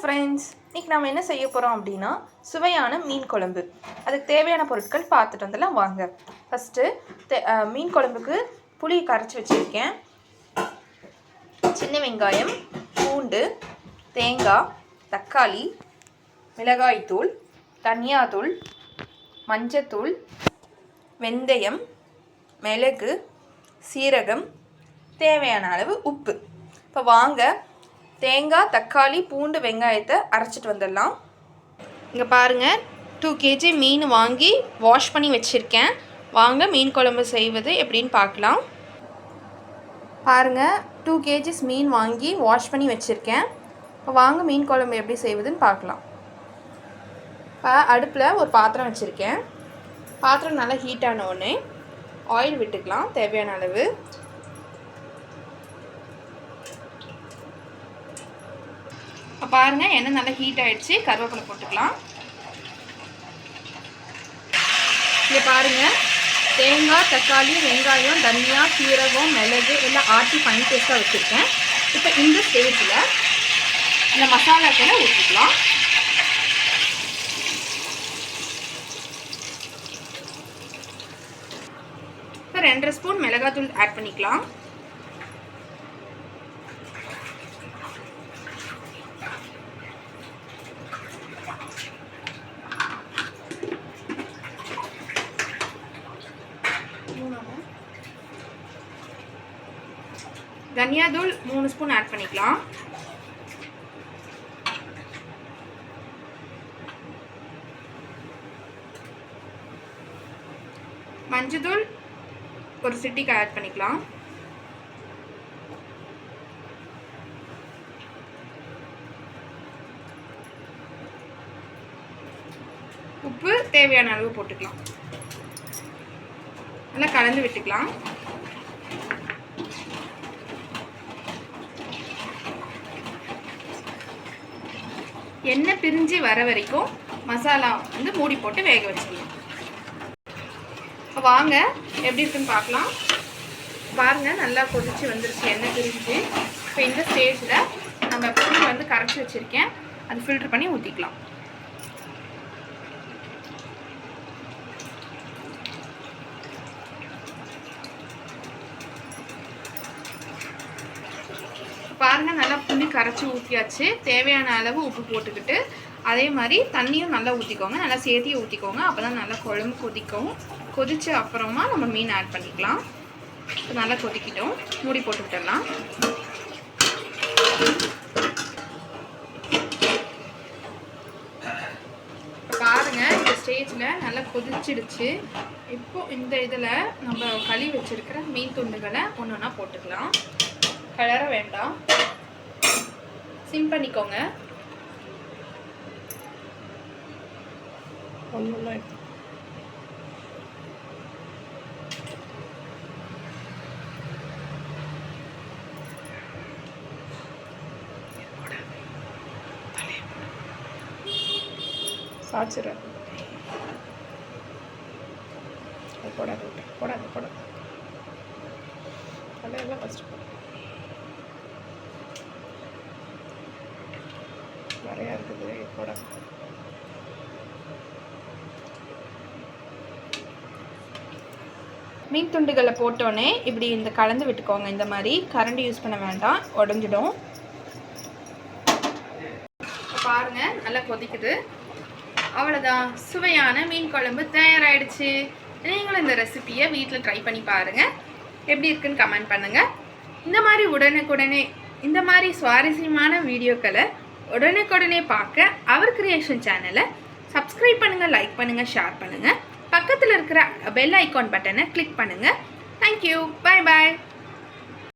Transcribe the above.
Friends இன்னைக்கு நம்ம என்ன செய்ய போகிறோம் அப்படின்னா சுவையான மீன் குழம்பு. அதுக்கு தேவையான பொருட்கள் பார்த்துட்டு வந்துடலாம் வாங்க. ஃபஸ்ட்டு தே மீன் குழம்புக்கு புளி கரைச்சி வச்சுருக்கேன். சின்ன வெங்காயம் பூண்டு தேங்காய் தக்காளி மிளகாய்த்தூள் தனியாத்தூள் மஞ்சத்தூள் வெந்தயம் மிளகு சீரகம் தேவையான அளவு உப்பு. இப்போ வாங்க தேங்காய் தக்காளி பூண்டு வெங்காயத்தை அரைச்சிட்டு வந்துடலாம். இங்கே பாருங்கள் டூ கேஜி மீன் வாங்கி வாஷ் பண்ணி வச்சுருக்கேன். வாங்க மீன் குழம்பு செய்வது எப்படின்னு பார்க்கலாம். பாருங்கள் டூ கேஜிஸ் மீன் வாங்கி வாஷ் பண்ணி வச்சுருக்கேன். இப்போ வாங்க மீன் குழம்பு எப்படி செய்வதுன்னு பார்க்கலாம். இப்போ அடுப்பில் ஒரு பாத்திரம் வச்சுருக்கேன். பாத்திரம் நல்லா ஹீட் ஆன உடனே ஆயில் விட்டுக்கலாம் தேவையான அளவு. இப்போ பாருங்கள் எண்ணெய் நல்லா ஹீட் ஆகிடுச்சு கருவேப்பிலை போட்டுக்கலாம். இங்கே பாருங்கள் தேங்காய் தக்காளி வெங்காயம் தனியா சீரகம் மிளகு எல்லாம் ஆட்டி ஃபைன் பேஸ்ட்டாக வச்சுருக்கேன். இப்போ இந்த ஸ்டேஜில் இந்த மசாலாக்களை ஊற்றிக்கலாம் இப்போ ரெண்டரை ஸ்பூன் மிளகாத்தூள் ஆட் பண்ணிக்கலாம். தனியாதூள் மூணு ஸ்பூன் ஆட் பண்ணிக்கலாம். மஞ்சத்தூள் ஒரு சிட்டிக்கு ஆட் பண்ணிக்கலாம். உப்பு தேவையான அளவு போட்டுக்கலாம். நல்லா கலந்து விட்டுக்கலாம். எண்ணெய் பிரிஞ்சு வர வரைக்கும் மசாலா வந்து மூடி போட்டு வேக வச்சிடலாம் இப்போ வாங்க எப்படி இருக்குன்னு பார்க்கலாம். பாருங்கள் நல்லா கொதிச்சு வந்துருச்சு எண்ணெய் பிரிஞ்சு. இப்போ இந்த ஸ்டேஜில் நம்ம புளி வந்து கரைச்சி வச்சுருக்கேன். அது ஃபில்டர் பண்ணி ஊற்றிக்கலாம் பாருங்கள் நல்லா புளி கரைச்சி ஊற்றியாச்சு தேவையான அளவு உப்பு போட்டுக்கிட்டு அதே மாதிரி தண்ணியும் நல்லா ஊற்றிக்கோங்க நல்லா சேர்த்தியே ஊற்றிக்கோங்க அப்போ தான் நல்லா குழம்பு கொதிக்கும். கொதித்த அப்புறமா நம்ம மீன் ஆட் பண்ணிக்கலாம். இப்போ நல்லா கொதிக்கிட்டோம். மூடி போட்டு விட்டுடலாம். இந்த ஸ்டேஜில் நல்லா கொதிச்சிடுச்சு. இப்போது இந்த இதில் நம்ம களி வச்சுருக்கிற மீன் துண்டுகளை ஒன்று ஒன்றா போட்டுக்கலாம். கலர வேண்டாம். சிம் பண்ணிக்கோங்க. ஒன்றும் சாச்சிடுறேன் போடாது போடாது போடாது தலையெல்லாம் ஃபஸ்ட்டு போடாது நிறையா இருக்குது போடாது மீன் துண்டுகளை போட்டோன்னே இப்படி இந்த கலந்து விட்டுக்கோங்க. இந்த மாதிரி கரண்டி யூஸ் பண்ண வேண்டாம். உடஞ்சிடும். பாருங்க நல்லா கொதிக்குது. அவ்வளோதான் சுவையான மீன் குழம்பு தயாராகிடுச்சு நீங்களும் இந்த ரெசிபியை வீட்டில் ட்ரை பண்ணி பாருங்கள் எப்படி இருக்குன்னு கமெண்ட் பண்ணுங்கள் இந்த மாதிரி உடனுக்குடனே இந்த மாதிரி சுவாரஸ்யமான வீடியோக்களை உடனுக்குடனே பார்க்க அவர் கிரியேஷன் சேனலை சப்ஸ்கிரைப் பண்ணுங்கள் லைக் பண்ணுங்கள் ஷேர் பண்ணுங்கள் பக்கத்தில் இருக்கிற பெல் ஐகான் பட்டனை கிளிக் பண்ணுங்கள் தேங்க்யூ பை பாய்